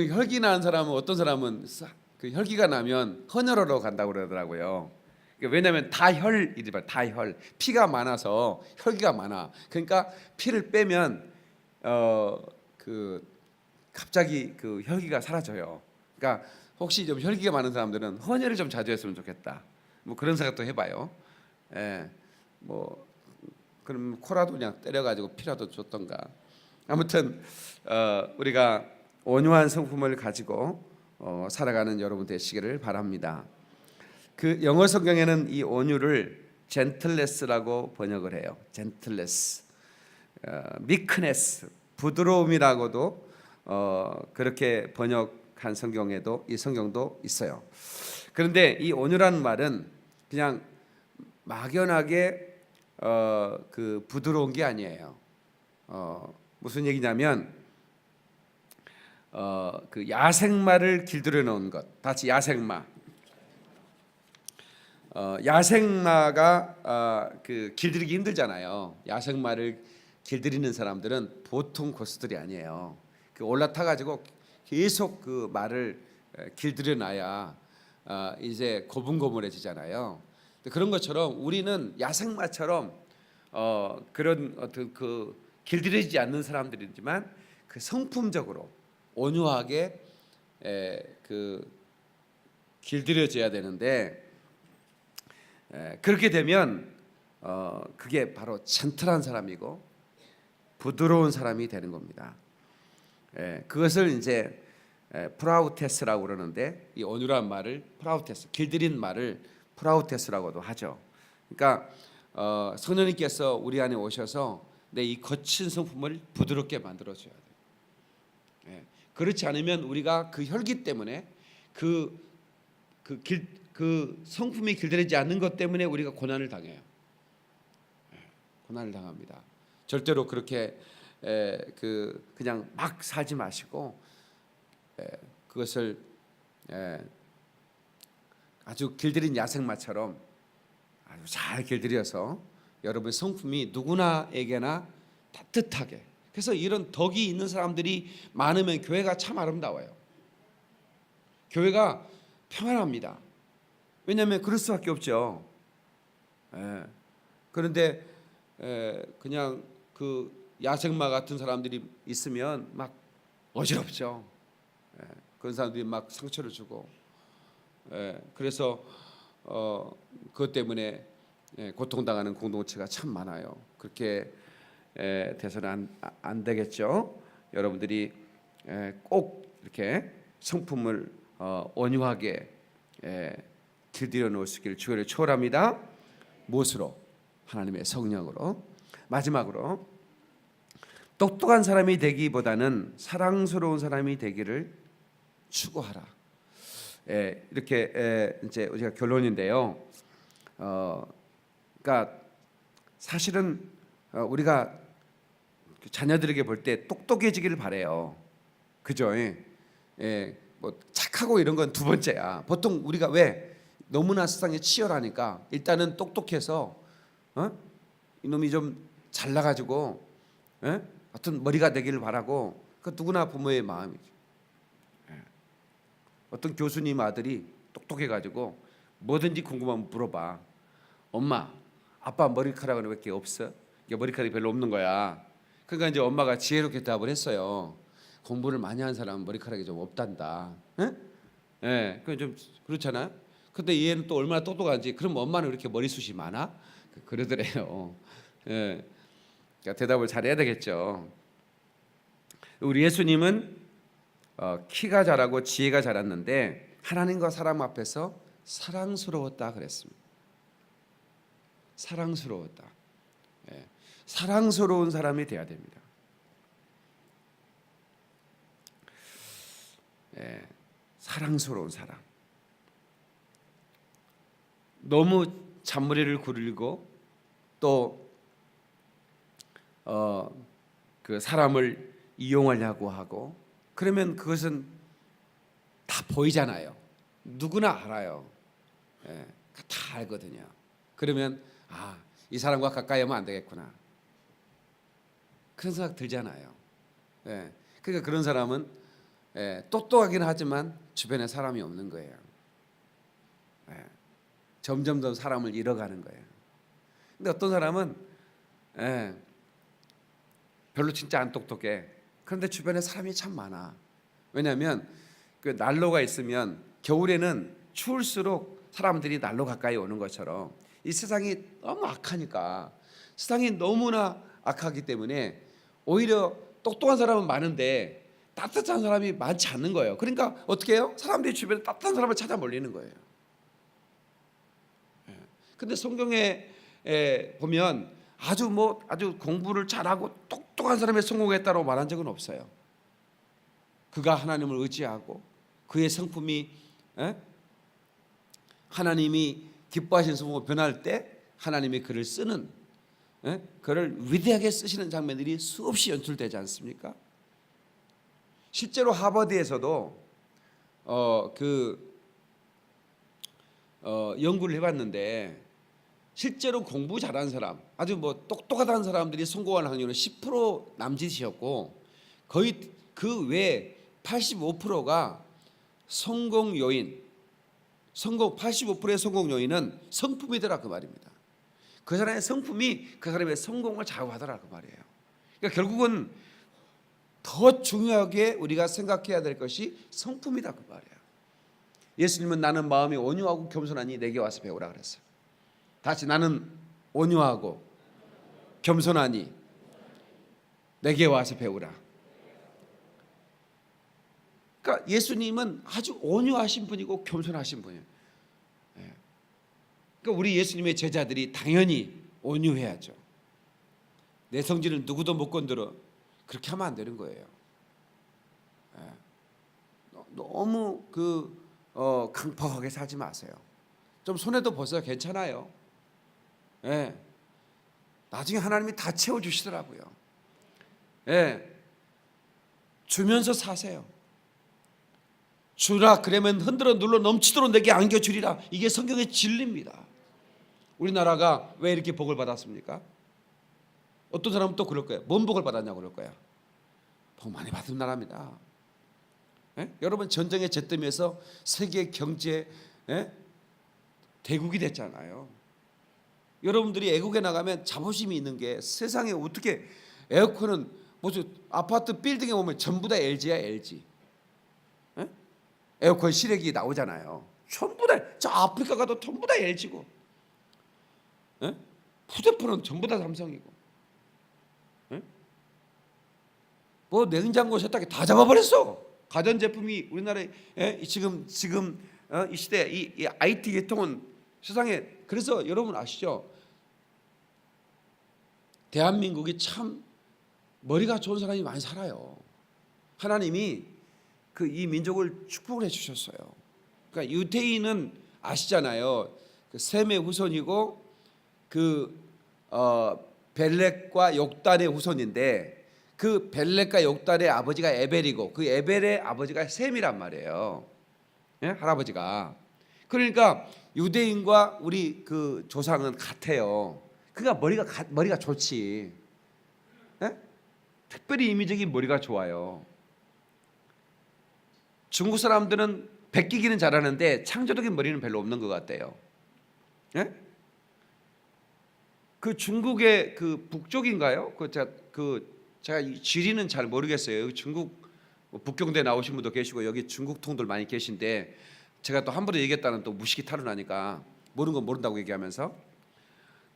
그 여러분이 혈기 나는 사람은 어떤 사람은 사- 그 혈기가 나면 헌혈하러 간다고 그러더라고요. 그러니까 왜냐하면 다혈 이리 말 다혈 피가 많아서 혈기가 많아. 그러니까 피를 빼면 어 그 갑자기 그 혈기가 사라져요. 그러니까 혹시 좀 혈기가 많은 사람들은 헌혈을 좀 자주 했으면 좋겠다. 뭐 그런 생각도 해봐요. 예, 뭐 그럼 코라도 그냥 때려가지고 피라도 줬던가. 아무튼 어, 우리가 온유한 성품을 가지고 어, 살아가는 여러분 되시기를 바랍니다. 그 영어 성경에는 이 온유를 젠틀레스라고 번역을 해요. 젠틀레스, 어, 미크네스, 부드러움이라고도 어, 그렇게 번역한 성경에도 이 성경도 있어요. 그런데 이 온유라는 말은 그냥 막연하게 어, 그 부드러운 게 아니에요. 어, 무슨 얘기냐면 어, 그 야생마를 길들여 놓은 것, 다시 야생마. 어, 야생마가 어, 그 길들이기 힘들잖아요. 야생마를 길들이는 사람들은 보통 고수들이 아니에요. 그 올라타 가지고 계속 그 말을 에, 길들여 놔야 어, 이제 고분고분해지잖아요. 그런 것처럼 우리는 야생마처럼 어, 그런 어떤 그 길들이지 않는 사람들이지만 그 성품적으로 온유하게 에, 그 길들여져야 되는데 에, 그렇게 되면 어, 그게 바로 젠틀한 사람이고 부드러운 사람이 되는 겁니다. 에, 그것을 이제 에, 프라우테스라고 그러는데 이 온유란 말을 프라우테스 길들인 말을 프라우테스라고도 하죠. 그러니까 어, 성령님께서 우리 안에 오셔서 내 이 거친 성품을 부드럽게 만들어 줘야 돼요. 예. 그렇지 않으면 우리가 그 혈기 때문에 그 그 길 그 성품이 길들이지 않는 것 때문에 우리가 고난을 당해요. 예. 고난을 당합니다. 절대로 그렇게 에, 그 그냥 막 살지 마시고 에, 그것을 에, 아주 길들인 야생마처럼 아주 잘 길들여서 여러분 성품이 누구나에게나 따뜻하게 그래서 이런 덕이 있는 사람들이 많으면 교회가 참 아름다워요. 교회가 평안합니다. 왜냐하면 그럴 수밖에 없죠. 예. 그런데 에, 그냥 그 야생마 같은 사람들이 있으면 막 어지럽죠. 예. 그런 사람들이 막 상처를 주고 예. 그래서 어, 그것 때문에 예, 고통당하는 공동체가 참 많아요. 그렇게 에, 돼서는 안, 아- 안 되겠죠. 여러분들이 에, 꼭 이렇게 성품을 어, 온유하게 에, 길들여 놓으시길 주의를 초월합니다. 무엇으로? 하나님의 성령으로. 마지막으로 똑똑한 사람이 되기보다는 사랑스러운 사람이 되기를 추구하라. 에, 이렇게 에, 이제 우리가 결론인데요. 어, 그러니까 사실은 어, 우리가 자녀들에게 볼 때 똑똑해지기를 바래요. 그죠? 예. 예, 뭐 착하고 이런 건 두 번째야. 보통 우리가 왜 너무나 세상에 치열하니까 일단은 똑똑해서 어? 이놈이 좀 잘나가지고 예? 어떤 머리가 되기를 바라고 그 누구나 부모의 마음이죠. 예. 어떤 교수님 아들이 똑똑해가지고 뭐든지 궁금하면 물어봐. 엄마, 아빠 머리카락은 왜 이렇게 없어? 이게 머리카락이 별로 없는 거야. 그러니까 이제 엄마가 지혜롭게 답을 했어요. 공부를 많이 한 사람은 머리카락이 좀 없단다. 예? 예, 그좀 그렇잖아. 근데 얘는 또 얼마나 똑똑한지. 그럼 엄마는 왜 이렇게 머리숱이 많아? 그- 그러더래요. 예, 그러니까 대답을 잘해야 되겠죠. 우리 예수님은 어, 키가 자라고 지혜가 자랐는데 하나님과 사람 앞에서 사랑스러웠다 그랬습니다. 사랑스러웠다. 예, 사랑스러운 사람이 돼야 됩니다. 예, 사랑스러운 사람. 너무 잔머리를 굴리고 또 어, 그 사람을 이용하려고 하고 그러면 그것은 다 보이잖아요. 누구나 알아요. 예, 다 알거든요. 그러면 아, 이 사람과 가까이 하면 안 되겠구나. 그런 생각 들잖아요. 예. 그러니까 그런 사람은 예, 똑똑하긴 하지만 주변에 사람이 없는 거예요. 예, 점점 더 사람을 잃어가는 거예요. 근데 어떤 사람은 예, 별로 진짜 안 똑똑해. 그런데 주변에 사람이 참 많아. 왜냐하면 그 난로가 있으면 겨울에는 추울수록 사람들이 난로 가까이 오는 것처럼 이 세상이 너무 악하니까 세상이 너무나 악하기 때문에 오히려 똑똑한 사람은 많은데 따뜻한 사람이 많지 않는 거예요. 그러니까 어떻게 해요? 사람들이 주변에 따뜻한 사람을 찾아 몰리는 거예요. 예. 근데 성경에 에, 보면 아주 뭐 아주 공부를 잘하고 똑똑한 사람의 성공했다고 말한 적은 없어요. 그가 하나님을 의지하고 그의 성품이 에? 하나님이 기뻐하시는 성품으로 변할 때 하나님이 그를 쓰는 에? 그를 위대하게 쓰시는 장면들이 수없이 연출되지 않습니까? 실제로 하버드에서도 어그 어, 연구를 해봤는데 실제로 공부 잘하는 사람, 아주 뭐 똑똑하다는 사람들이 성공하는 확률은 10% 남짓이었고 거의 그 외 85%가 성공 요인, 성공 85%의 성공 요인은 성품이더라 그 말입니다. 그 사람의 성품이 그 사람의 성공을 좌우하더라 그 말이에요. 그러니까 결국은 더 중요하게 우리가 생각해야 될 것이 성품이다 그 말이에요. 예수님은 나는 마음이 온유하고 겸손하니 내게 와서 배우라 그랬어요. 다시 나는 온유하고 겸손하니 내게 와서 배우라. 그러니까 예수님은 아주 온유하신 분이고 겸손하신 분이에요. 예. 그러니까 우리 예수님의 제자들이 당연히 온유해야죠. 내 성질을 누구도 못 건드려 그렇게 하면 안 되는 거예요. 예. 너무 그 어, 강팍하게 살지 마세요. 좀 손해도 벗어요. 괜찮아요. 예. 나중에 하나님이 다 채워 주시더라고요. 예. 주면서 사세요. 주라 그러면 흔들어 눌러 넘치도록 내게 안겨 주리라. 이게 성경의 진리입니다. 우리나라가 왜 이렇게 복을 받았습니까? 어떤 사람은 또 그럴 거예요. 뭔 복을 받았냐고 그럴 거야. 복 많이 받은 나라입니다. 예? 여러분 전쟁의 잿더미에서 세계 경제 예? 대국이 됐잖아요. 여러분들이 애국에 나가면 자부심이 있는 게 세상에 어떻게 에어컨은 무슨 아파트 빌딩에 보면 전부 다 LG야 LG. 예? 에어컨 실외기 나오잖아요. 전부 다 저 아프리카 가도 전부 다 LG고. 예? 휴대폰은 전부 다 삼성이고. 예? 뭐 냉장고 세탁기 다 잡아버렸어. 가전 제품이 우리나라에 예? 지금 지금 어? 이 시대 이, 이 IT 계통은 세상에 그래서 여러분 아시죠? 대한민국이 참 머리가 좋은 사람이 많이 살아요. 하나님이 그 이 민족을 축복을 해주셨어요. 그러니까 유태인은 아시잖아요. 그 셈의 후손이고 그 어, 벨렉과 욕단의 후손인데 그 벨렉과 욕단의 아버지가 에벨이고 그 에벨의 아버지가 셈이란 말이에요. 예? 할아버지가 그러니까 유대인과 우리 그 조상은 같아요. 그가 머리가 가- 머리가 좋지. 예? 특별히 이미적인 머리가 좋아요. 중국 사람들은 베끼기는 잘하는데 창조적인 머리는 별로 없는 것 같대요. 예? 그 중국의 그 북쪽인가요? 그 제가 그 제가 이 지리는 잘 모르겠어요. 중국 뭐 북경대 나오신 분도 계시고 여기 중국 통들 많이 계신데 제가 또 함부로 얘기했다는 또 무식이 탈루나니까 모르는 건 모른다고 얘기하면서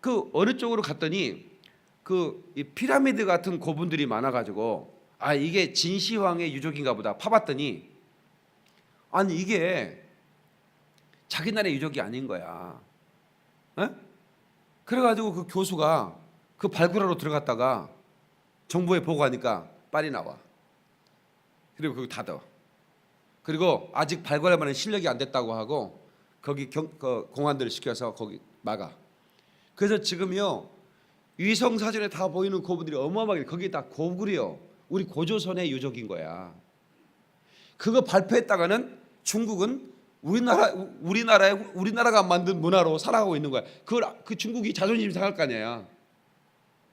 그 어느 쪽으로 갔더니 그이 피라미드 같은 고분들이 많아가지고 아 이게 진시황의 유족인가 보다 파봤더니 아니 이게 자기 나라의 유족이 아닌 거야. 에? 그래가지고 그 교수가 그 발굴하러 들어갔다가 정부에 보고하니까 빨리 나와. 그리고 그거 닫아. 그리고 아직 발굴할 만한 실력이 안 됐다고 하고 거기 경, 그 공안들 시켜서 거기 막아. 그래서 지금요 위성 사진에 다 보이는 고분들이 어마어마하게 거기 다 고구려 우리 고조선의 유적인 거야. 그거 발표했다가는 중국은 우리나라 우리나라에 우리나라가 만든 문화로 살아가고 있는 거야. 그걸 그 중국이 자존심 상할 거 아니야.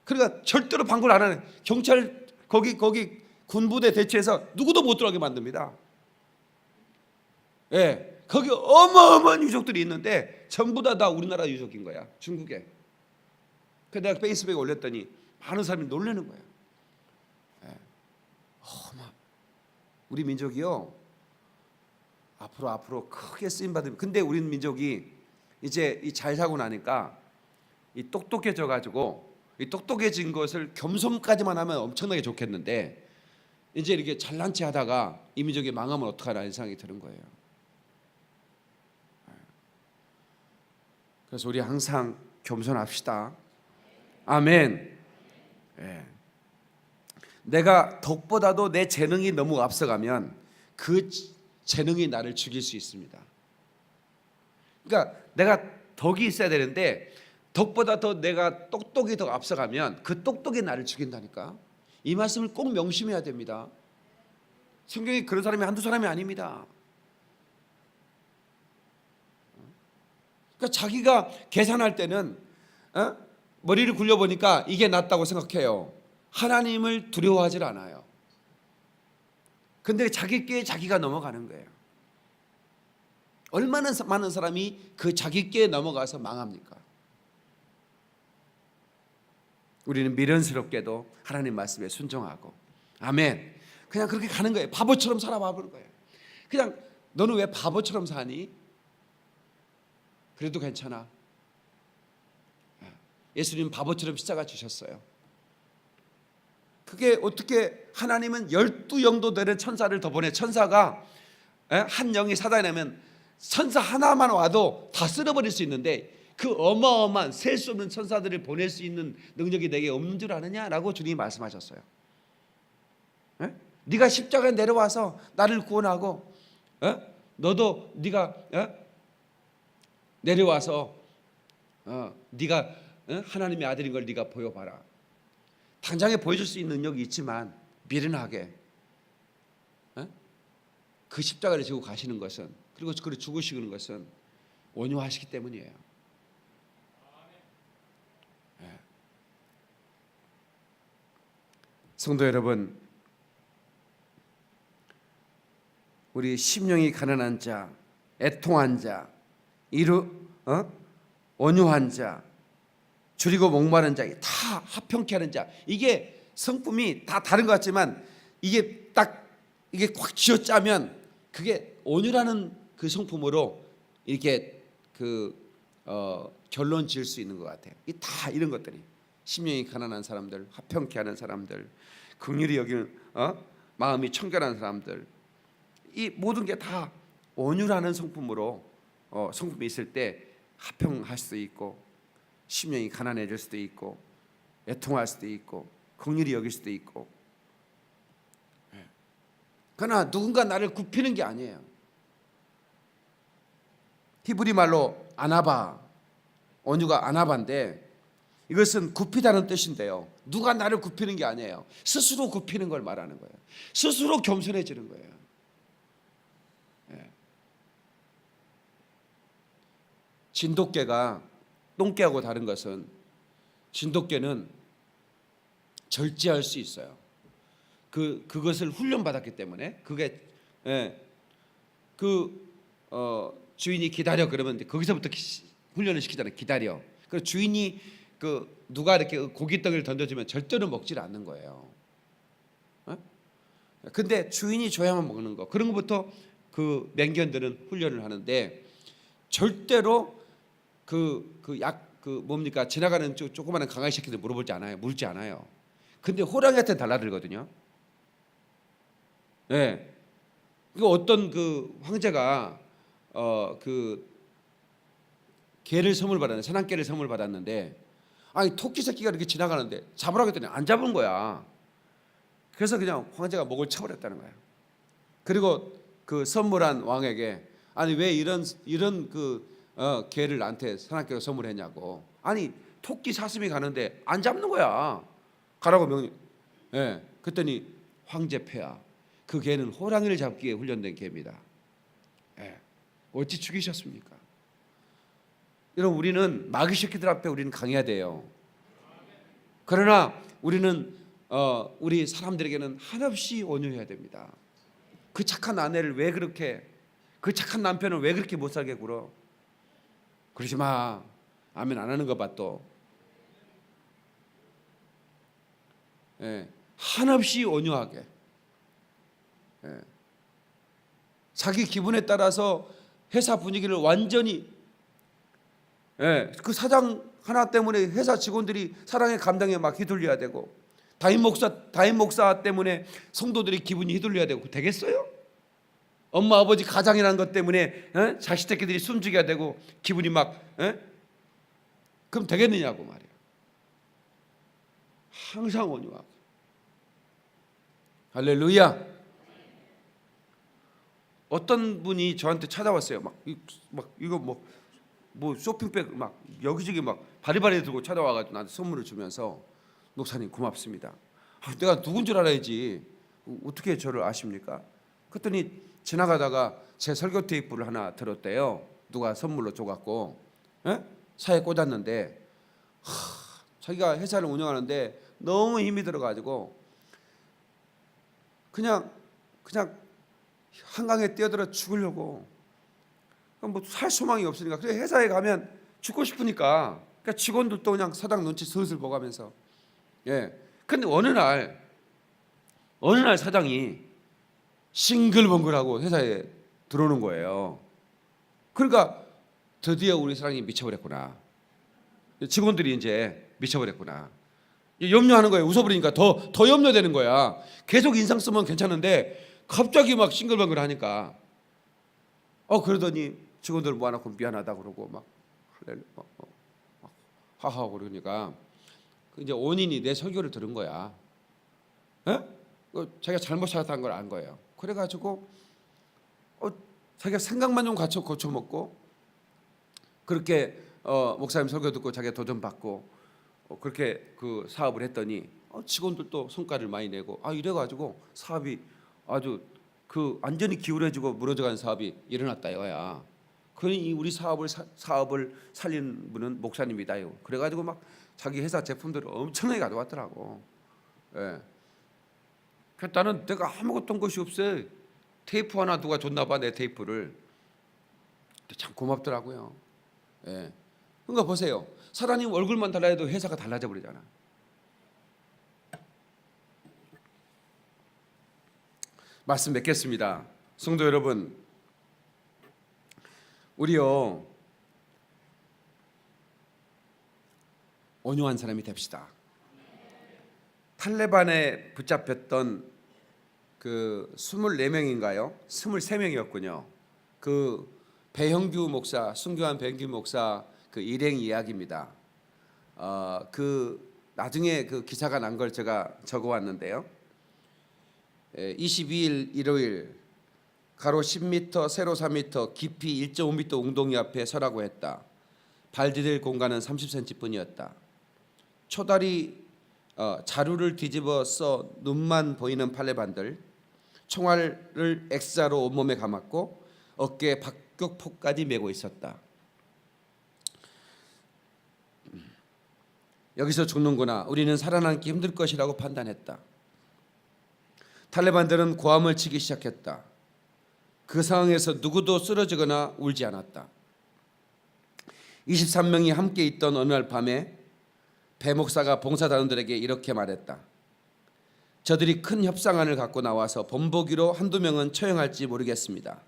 그러니까 절대로 방불 안 하는 경찰 거기 거기 군부대 대체해서 누구도 못 들어가게 만듭니다. 예, 거기 어마어마한 유족들이 있는데 전부 다 다 우리나라 유족인 거야. 중국에. 그 내가 페이스북에 올렸더니 많은 사람이 놀라는 거야. 예. 어마, 우리 민족이요. 앞으로 앞으로 크게 쓰임 받으면 근데 우리 민족이 이제 이 잘 사고 나니까 이 똑똑해져 가지고 이 똑똑해진 것을 겸손까지만 하면 엄청나게 좋겠는데 이제 이렇게 잘난 체 하다가 이 민족이 망하면 어떡하나 이런 생각이 드는 거예요. 그래서 우리 항상 겸손합시다. 아멘. 예. 내가 덕보다도 내 재능이 너무 앞서가면 그 재능이 나를 죽일 수 있습니다. 그러니까 내가 덕이 있어야 되는데 덕보다 더 내가 똑똑이 더 앞서가면 그 똑똑이 나를 죽인다니까. 이 말씀을 꼭 명심해야 됩니다. 성경에 그런 사람이 한두 사람이 아닙니다. 그러니까 자기가 계산할 때는 어? 머리를 굴려 보니까 이게 낫다고 생각해요. 하나님을 두려워하질 않아요. 근데 자기 꾀에 자기가 넘어가는 거예요. 얼마나 많은 사람이 그 자기 꾀에 넘어가서 망합니까? 우리는 미련스럽게도 하나님 말씀에 순종하고 아멘. 그냥 그렇게 가는 거예요. 바보처럼 살아봐 보는 거예요. 그냥 너는 왜 바보처럼 사니? 그래도 괜찮아. 예수님 바보처럼 십자가 주셨어요. 그게 어떻게 하나님은 열두 영도 되는 천사를 더 보내 천사가 한 영이 사단이면 천사 하나만 와도 다 쓸어버릴 수 있는데 그 어마어마한 셀 수 없는 천사들을 보낼 수 있는 능력이 내게 없는 줄 아느냐라고 주님이 말씀하셨어요. 에? 네가 십자가에 내려와서 나를 구원하고 에? 너도 네가 에? 내려와서 어, 네가 에? 하나님의 아들인 걸 네가 보여봐라. 당장에 보여줄 수 있는 능력이 있지만 미련하게 에? 그 십자가를 지고 가시는 것은 그리고 그를 죽으시는 것은 온유하시기 때문이에요. 성도 여러분, 우리 심령이 가난한 자, 애통한 자, 이루 어? 온유한 자, 줄이고 목마른 자, 다 합평케 하는 자. 이게 성품이 다 다른 것 같지만 이게 딱 이게 꽉 쥐어짜면 그게 온유라는 그 성품으로 이렇게 그 어, 결론 지을 수 있는 것 같아요. 이 다 이런 것들이 심령이 가난한 사람들, 화평케 하는 사람들, 긍휼히 여기는 어? 마음이 청결한 사람들, 이 모든 게 다 온유라는 성품으로 어, 성품이 있을 때 화평할 수도 있고 심령이 가난해질 수도 있고 애통할 수도 있고 긍휼히 여길 수도 있고. 예. 그러나 누군가 나를 굽히는 게 아니에요. 히브리 말로 아나바 온유가 아나바인데 이것은 굽히다는 뜻인데요. 누가 나를 굽히는 게 아니에요. 스스로 굽히는 걸 말하는 거예요. 스스로 겸손해지는 거예요. 예. 진돗개가 똥개하고 다른 것은 진돗개는 절제할 수 있어요. 그 그것을 훈련 받았기 때문에 그게 예. 그 어, 주인이 기다려 그러면 거기서부터 기, 훈련을 시키잖아요. 기다려. 그 주인이 그 누가 이렇게 고깃덩이를 던져주면 절대로 먹질 않는 거예요. 어? 근데 주인이 줘야만 먹는 거. 그런 것부터 그 맹견들은 훈련을 하는데 절대로 그그약그 뭡니까 지나가는 조, 조그마한 강아지 새끼들 물어보지 않아요. 물지 않아요. 근데 호랑이한테 달라들거든요. 예. 네. 그 어떤 그 황제가 어 그 개를 선물 받았는데 사냥개를 선물 받았는데 아니 토끼 새끼가 이렇게 지나가는데 잡으라고 했더니 안 잡은 거야. 그래서 그냥 황제가 목을 쳐버렸다는 거야. 그리고 그 선물한 왕에게 아니 왜 이런 이런 그 어, 개를 나한테 사냥개로 선물했냐고. 아니 토끼 사슴이 가는데 안 잡는 거야. 가라고 명령. 예. 그랬더니 황제 폐하. 그 개는 호랑이를 잡기 위해 훈련된 개입니다. 예. 어찌 죽이셨습니까? 여러분 우리는 마귀 새끼들 앞에 우리는 강해야 돼요. 그러나 우리는 어, 우리 사람들에게는 한없이 온유해야 됩니다. 그 착한 아내를 왜 그렇게 그 착한 남편을 왜 그렇게 못 살게 굴어? 그러지 마. 아멘 안 하는 거 봐 또. 예, 한없이 온유하게. 예. 자기 기분에 따라서 회사 분위기를 완전히 예, 그 사장 하나 때문에 회사 직원들이 사랑의 감정에 막 휘둘려야 되고 다임 목사 다임 목사 때문에 성도들이 기분이 휘둘려야 되고 되겠어요? 엄마 아버지 가장이라는 것 때문에 예? 자식 새끼들이 숨죽여야 되고 기분이 막 예? 그럼 되겠느냐고 말이야. 항상 온유하고 할렐루야. 어떤 분이 저한테 찾아왔어요. 막, 이- 막 이거 뭐, 뭐 쇼핑백 막 여기저기 막 바리바리 들고 찾아와가지고 나한테 선물을 주면서 목사님 고맙습니다. 아, 내가 누군 줄 알아야지. 어, 어떻게 저를 아십니까? 그랬더니 지나가다가 제 설교 테이프를 하나 들었대요. 누가 선물로 줘갖고 예? 차에 꽂았는데 하, 자기가 회사를 운영하는데 너무 힘이 들어가지고 그냥 그냥 한강에 뛰어들어 죽으려고. 뭐 살 소망이 없으니까. 그래 회사에 가면 죽고 싶으니까. 그러니까 직원들도 그냥 사장 눈치 슬슬 보가면서. 예. 근데 어느 날 어느 날 사장이 싱글벙글하고 회사에 들어오는 거예요 그러니까 드디어 우리 사장이 미쳐버렸구나 직원들이 이제 미쳐버렸구나 염려하는 거예요 웃어버리니까 더 더 염려되는 거야 계속 인상 쓰면 괜찮은데 갑자기 막 싱글벙글 하니까 어 그러더니 직원들 모아놓고 미안하다 그러고 막 막, 막, 막 하하하고 그러니까 그 이제 원인이 내 설교를 들은 거야. 에? 그 자기가 잘못 찾았다는 걸 안 거예요. 그래가지고 어 자기가 생각만 좀 갖춰 고쳐 먹고 그렇게 어 목사님 설교 듣고 자기가 도전 받고 어, 그렇게 그 사업을 했더니 어, 직원들도 성과를 많이 내고 아 이래가지고 사업이 아주 그 완전히 기울어지고 무너져간 사업이 일어났다 이거야. 그러니 우리 사업을 사, 사업을 살린 분은 목사님이다요. 그래가지고 막 자기 회사 제품들을 엄청나게 가져왔더라고. 예. 그래서 나는 내가 아무것도 한 것이 없어. 테이프 하나 누가 줬나 봐 내 테이프를. 참 고맙더라고요. 예. 그러니까 보세요. 사장님 얼굴만 달라도 회사가 달라져 버리잖아. 말씀 맺겠습니다. 성도 여러분, 우리요 온유한 사람이 됩시다. 탈레반에 붙잡혔던 그 24명인가요? 23명이었군요. 그 배형규 목사, 순교한 배형규 목사 그 일행 이야기입니다. 어, 그 나중에 그 기사가 난 걸 제가 적어 왔는데요. 22일 일요일 가로 10m, 세로 4m, 깊이 1.5m 웅덩이 앞에 서라고 했다. 발 디딜 공간은 30cm뿐이었다. 초다리 어, 자루를 뒤집어 써 눈만 보이는 팔레반들 총알을 X자로 온몸에 감았고 어깨에 박격포까지 메고 있었다. 여기서 죽는구나. 우리는 살아남기 힘들 것이라고 판단했다. 탈레반들은 고함을 치기 시작했다. 그 상황에서 누구도 쓰러지거나 울지 않았다. 23명이 함께 있던 어느 날 밤에 배 목사가 봉사단원들에게 이렇게 말했다. 저들이 큰 협상안을 갖고 나와서 본보기로 한두 명은 처형할지 모르겠습니다.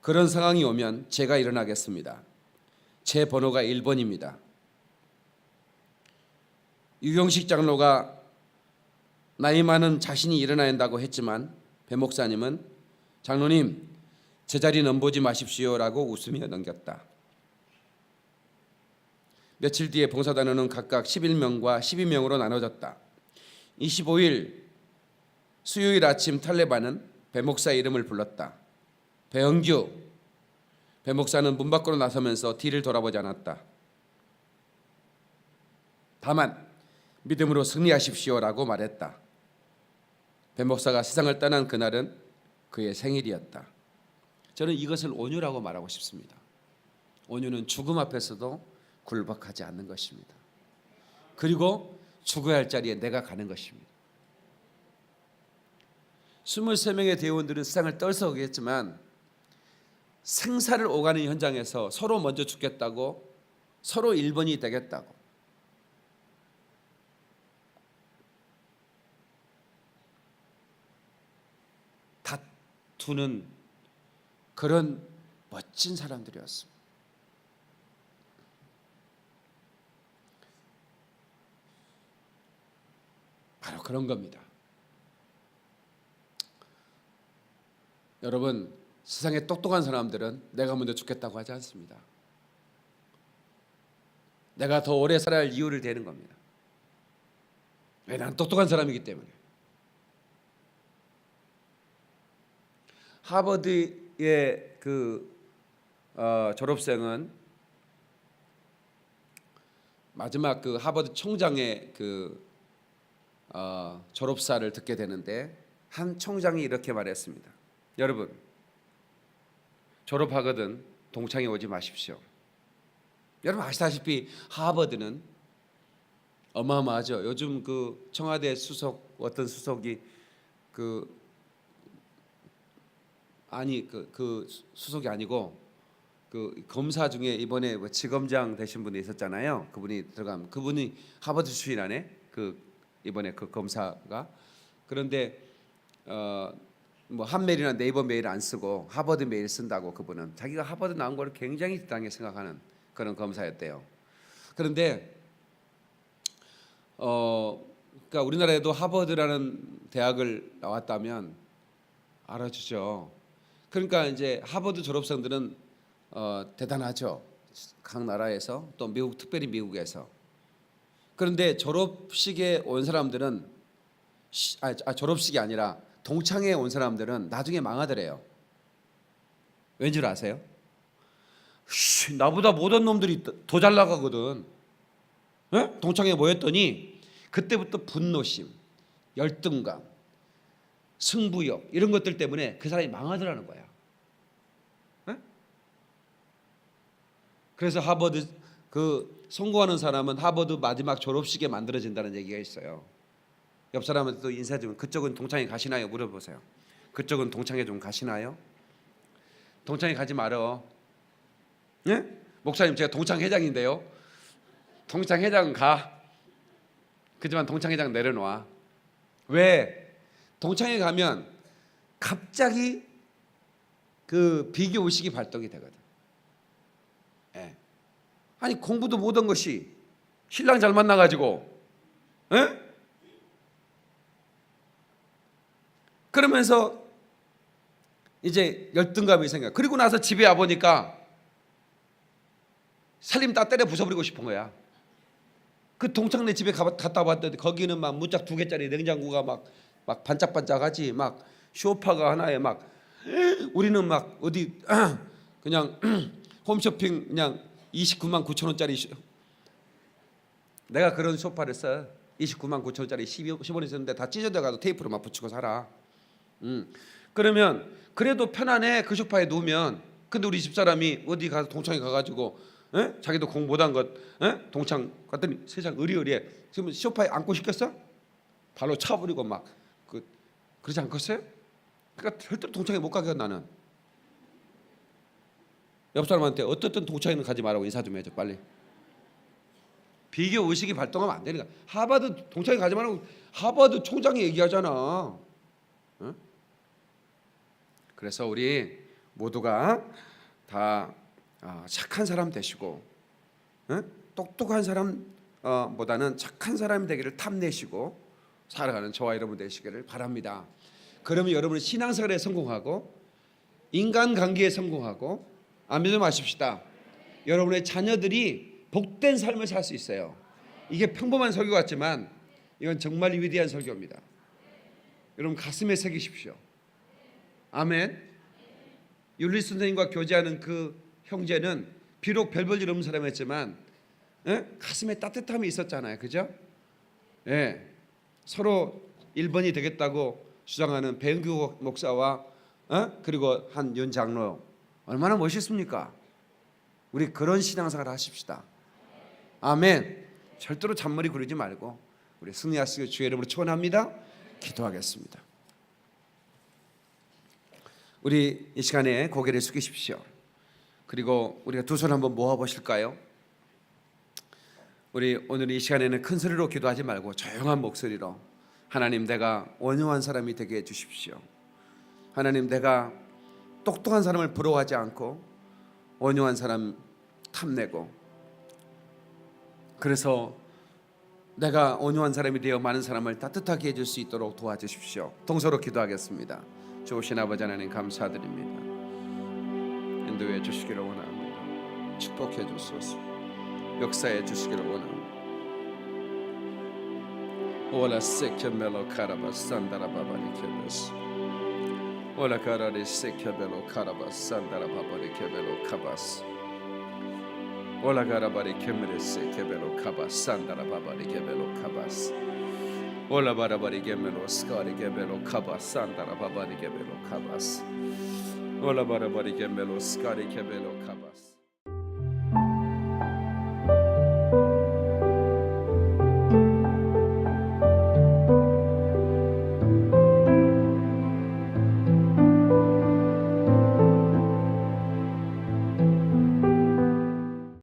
그런 상황이 오면 제가 일어나겠습니다. 제 번호가 1번입니다. 유경식 장로가 나이 많은 자신이 일어나야 한다고 했지만 배 목사님은 장로님 제 자리 넘보지 마십시오라고 웃으며 넘겼다. 며칠 뒤에 봉사단원은 각각 11명과 12명으로 나눠졌다. 25일 수요일 아침 탈레반은 배 목사 이름을 불렀다. 배영규 배 목사는 문 밖으로 나서면서 뒤를 돌아보지 않았다. 다만 믿음으로 승리하십시오라고 말했다. 배 목사가 세상을 떠난 그날은 그의 생일이었다. 저는 이것을 온유라고 말하고 싶습니다. 온유는 죽음 앞에서도 굴복하지 않는 것입니다. 그리고 죽어야 할 자리에 내가 가는 것입니다. 23명의 대원들은 세상을 떨쳐오겠지만 생사를 오가는 현장에서 서로 먼저 죽겠다고 서로 1번이 되겠다고 다투는 그런 멋진 사람들이었습니다. 바로 그런 겁니다. 여러분 세상에 똑똑한 사람들은 내가 먼저 죽겠다고 하지 않습니다. 내가 더 오래 살아야 할 이유를 대는 겁니다. 왜? 난 똑똑한 사람이기 때문에. 하버드의 그 어, 졸업생은 마지막 그 하버드 총장의 그 어, 졸업사를 듣게 되는데 한 총장이 이렇게 말했습니다. 여러분 졸업하거든 동창회 오지 마십시오. 여러분 아시다시피 하버드는 어마어마하죠. 요즘 그 청와대 수석 어떤 수석이 그 아니 그, 그 수석이 아니고 그 검사 중에 이번에 뭐 지검장 되신 분이 있었잖아요. 그분이 들어가면 그분이 하버드 출신 안에 그 이번에 그 검사가 그런데 어 뭐 한메일이나 네이버 메일 안 쓰고 하버드 메일 쓴다고 그분은 자기가 하버드 나온 걸 굉장히 대단하게 생각하는 그런 검사였대요. 그런데 어 그러니까 우리나라에도 하버드라는 대학을 나왔다면 알아주죠. 그러니까 이제 하버드 졸업생들은 어, 대단하죠. 각 나라에서 또 미국 특별히 미국에서 그런데 졸업식에 온 사람들은 시, 아, 아, 졸업식이 아니라 동창회에 온 사람들은 나중에 망하더래요. 왠 줄 아세요? 씨, 나보다 못한 놈들이 더 잘 나가거든. 에? 동창회에 모였더니 그때부터 분노심, 열등감, 승부욕 이런 것들 때문에 그 사람이 망하더라는 거야. 에? 그래서 하버드 그 성공하는 사람은 하버드 마지막 졸업식에 만들어진다는 얘기가 있어요. 옆 사람한테 또 인사 좀 그쪽은 동창회 가시나요? 물어보세요. 그쪽은 동창회 좀 가시나요? 동창회 가지 말어. 예? 목사님 제가 동창 회장인데요. 동창 회장은 가. 그지만 동창 회장 내려놔. 왜? 동창회 가면 갑자기 그 비교 의식이 발동이 되거든. 예. 아니 공부도 못한 것이 신랑 잘 만나가지고, 예? 그러면서 이제 열등감이 생겨. 그리고 나서 집에 와 보니까 살림 다 때려 부숴버리고 싶은 거야. 그 동창네 집에 가, 갔다 왔더니 거기는 막 문짝 두 개짜리 냉장고가 막, 막 반짝반짝하지 막 쇼파가 하나에 막 우리는 막 어디 그냥 홈쇼핑 그냥 29만 9천 원짜리 쇼- 내가 그런 소파를 써 29만 9천 원짜리 12, 10원 있었는데 다 찢어져가지고 테이프로 막 붙이고 살아. 음. 그러면 그래도 편안해 그 소파에 누우면 근데 우리 집사람이 어디 가서 동창회 가가지고 에? 자기도 공부 못한 것 에? 동창 갔더니 세상 의리의리해 지금 소파에 앉고 싶겠어? 발로 차버리고 막 그 그러지 않겠어요? 그러니까 절대로 동창회 못 가게 나는 옆 사람한테 어떻든 동창회는 가지 말라고 인사 좀 해줘 빨리 비교 의식이 발동하면 안 거야 하버드 동창회 가지 말라고 하버드 총장이 얘기하잖아 응? 그래서 우리 모두가 다 아, 착한 사람 되시고 응? 똑똑한 사람보다는 착한 사람이 되기를 탐내시고 살아가는 저와 여러분 되시기를 바랍니다. 그러면 여러분은 신앙생활에 성공하고 인간 관계에 성공하고 아멘 좀 하십시다. 여러분의 자녀들이 복된 삶을 살 수 있어요. 이게 평범한 설교 같지만 이건 정말 위대한 설교입니다. 여러분 가슴에 새기십시오. 아멘. 율리 선생님과 교제하는 그 형제는 비록 별볼일 없는 사람이었지만 예? 가슴에 따뜻함이 있었잖아요. 그죠? 예. 서로 1번이 되겠다고 주장하는 배은규 목사와 어? 그리고 한 윤 장로 얼마나 멋있습니까? 우리 그런 신앙생활 하십시다. 아멘. 절대로 잔머리 구르지 말고 우리 승리하시길 주의 이름으로 축원합니다. 기도하겠습니다. 우리 이 시간에 고개를 숙이십시오. 그리고 우리가 두 손 한번 모아 보실까요? 우리 오늘 이 시간에는 큰 소리로 기도하지 말고 조용한 목소리로 하나님 내가 온유한 사람이 되게 해 주십시오. 하나님 내가 똑똑한 사람을 부러워하지 않고 온유한 사람 탐내고 그래서 내가 온유한 사람이 되어 많은 사람을 따뜻하게 해줄 수 있도록 도와주십시오. 동서로 기도하겠습니다. 좋으신 아버지 하나님 감사드립니다. 인도해 주시기를 원합니다. 축복해 주소서. 역사해 주시기를 원합니다. 오라 세케멜로 카라바 산다라 바바리 케베스 오라 카라리 세케벨로 카라바 산다라 바바리 케벨로 카바스 오라 카라바리 케메레